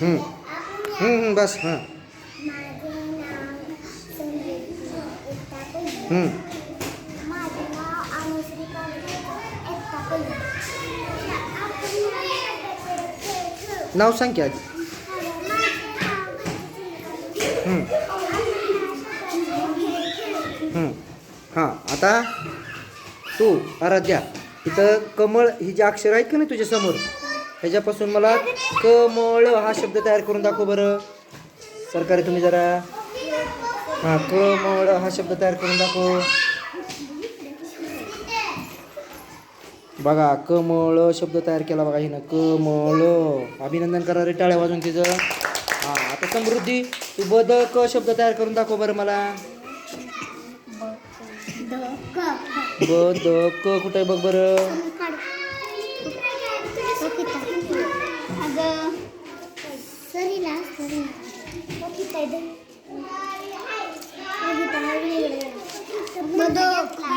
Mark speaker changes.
Speaker 1: हम्म. बस हां.
Speaker 2: नाव
Speaker 1: सांग की आधी. हां आता तू आराध्या इथं कमळ ही जी अक्षर आहेत का नाही तुझ्या समोर ह्याच्यापासून मला कमळ हा शब्द तयार करून दाखव बरं. सरकारी तुम्ही जरा. हां कमळ हा शब्द तयार करून दाखव. बघा कमळ शब्द तयार केला बघा हिनं. कमळ. अभिनंदन करा रे टाळ्या वाजून तिचं. हां आता समृद्धी तू बद क शब्द तयार करून दाखव बरं मला. ब द क कुठे बघ बरं.
Speaker 2: Mandou.